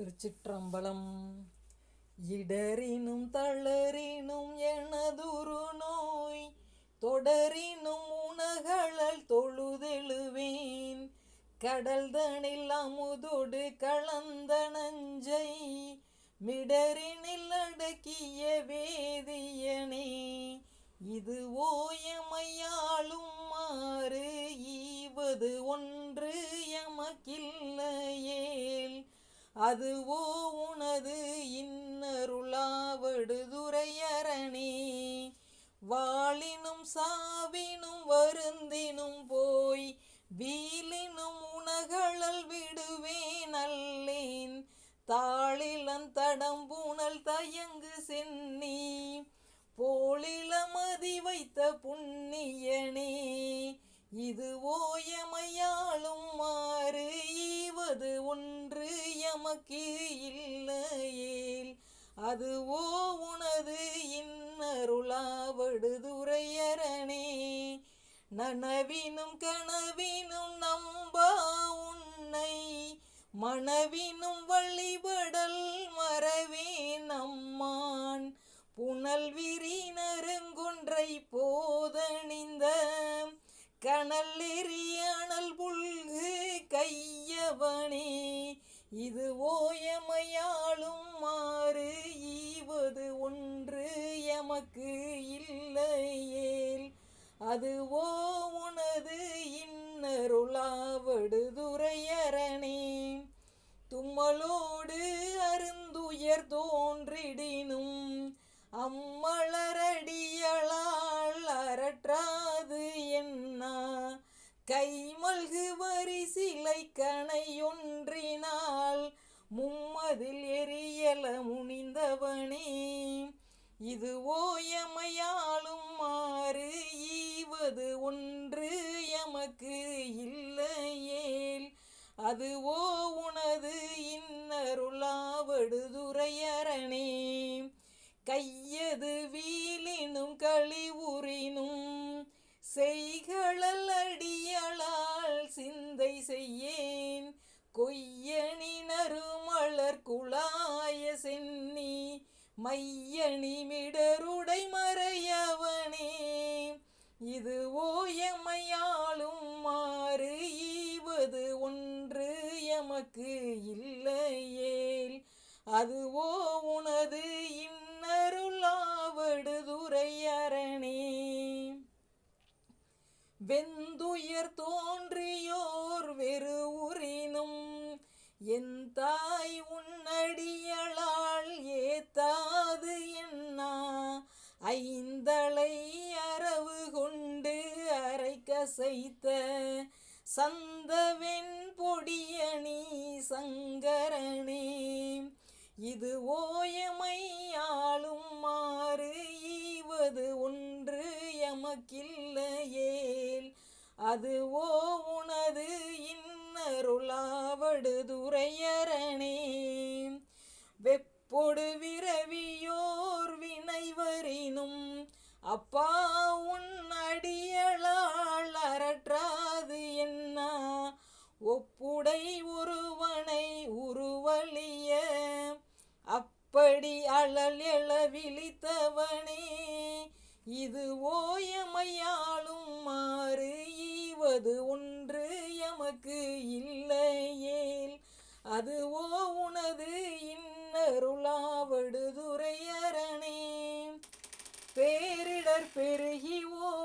திருச்சிற்றம்பலம். இடரினும் தளரினும் எனதுரு நோய் தொடரினும் உணகளல் தொழுதெழுவேன். கடல் தனில் அமுதோடு கலந்த நஞ்சை மிடரினில் அடக்கிய வேதியனே இது ஓயமையாளும் மாறு ஈவது ஒன்று எமக்கில்லையே. அதுவோ உனது இன்னருளாவடுதுரையரணி வாளினும் சாவினும் வருந்தினும் போய் வீலினும் உணகளல் விடுவேன் அல்லேன் தாளிலன் தடம்புணல் தயங்கு சென்னி. போலிலமதி வைத்த புண்ணியனே. இது ஓயமையாளும் மாறு அது ஒன்று எமக்கு இல்லையேல். அதுவோ உனது இன்னருளாவடுதுரையரணே நனவினும் கனவினும் நம்பா உன்னை. மணவினும் வழிபடல் மறவே நம்மான். புனல் விரிநருங்குன்றை போதணிந்த. கனல் எரியணல் புல்கு கையவனே இது ஓயமையாளும் மாறு ஈவது ஒன்று எமக்கு இல்லையேல். அது ஓ உனது இன்னருளாவடுதுரையரணே தும்மலோடு அருந்துயர் தோன்றிடினும் அம்மளரடியளால் அரற்றாது என்னா? கைமல்கு வரிசி சிலை கணையொன்றினால் மும்மதில் எரியல முனிந்தவனே. இது ஓயமையாலும் மாறு ஈவது ஒன்று எமக்கு இல்லையேல். அதுவோ உனது இன்னருளாவடுதுரையரணே கையது வீலினும் கழிவுறினும் செய் கொய்யணி நறுமலர் குழாய சென்னி மையணி மிடருடை மறையவனே. இது ஓயமையாளும் மாறு ஈவது ஒன்று எமக்கு இல்லையேல். அதுவோ உனது இன்னருளாவடு இன்னருளாவடுதுரையரணே வெந்துயர் தோன்றியோ அரை சந்தவென் பொடியணி சங்கரனே இது ஓயமை ஆளும் மாறு ஈவது ஒன்று எமக்கில்லையேல். அது ஓ உனது இன்னருளாவடுதுரையரணே வெப்பொடு விரவியோர் வினைவரினும் அப்பா உன் அடி உடை உருவனை உருவழிய அப்படி அழல் எழ விழித்தவனே. இது ஓயமையாளும் மாறு ஈவது ஒன்று எமக்கு இல்லையேல். அதுவோ உனது இன்னருளாவடுதுரையரணே பேரிடர் பெருகி ஓ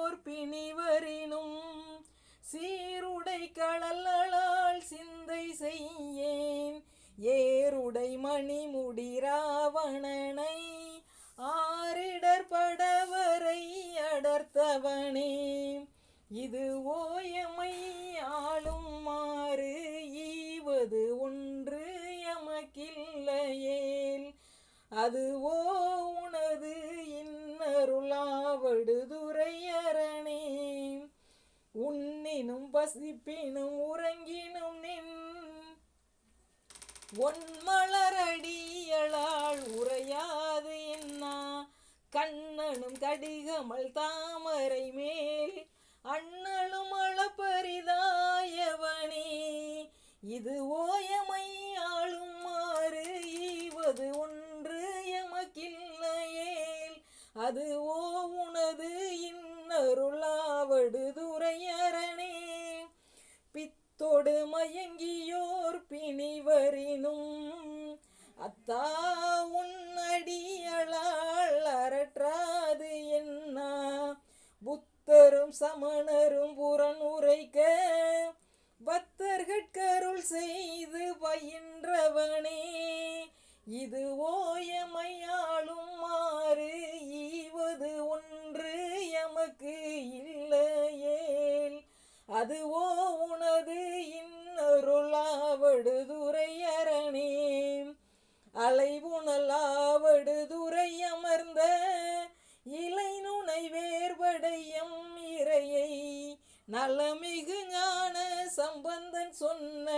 இது ஓயமையாளும் மாறு ஈவது ஒன்று எமக்கில்லையேல். அதுவோ உனது இன்னருளாவடுதுரையரணே உன்னினும் பசிப்பினும் உறங்கினும் நின். ஒன்மலரடியளால் உரையாது என்ன கண்ணனும் கடிகமல் தாமரை மேல் அண்ணலும் அளப்பரிதாயவனே. இது ஓயமை ஆளும் மாறு ஈவது ஒன்று எமக்கில்லையேல். அது ஓ உனது இன்னருளாவடு துறையரணே பித்தொடு மயங்கியோர் பிணிவரினும் அத்தா உன் சமணரும் புறன் உரைக்க பக்தர்கட்கருள் செய்து பயின்றவனே. இது ஓயமையாளும் மாறு ஈவது ஒன்று எமக்கு இல்லையேல். அதுவோ உனது இன்னருளாவடு துறையரணே நலமிகு ஞான சம்பந்தன் சொன்ன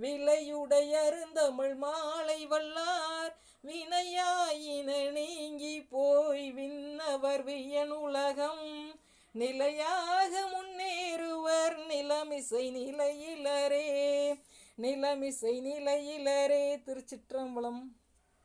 விலையுடைய அருந்தமிழ் மாலை வல்லார் வினையாயின நீங்கி போய் விண்ணவர் வியனுலகம். நிலையாக முன்னேறுவர் நிலமிசை நிலையிலரே. நிலமிசை நிலையிலரே. திருச்சிற்றம்பலம்.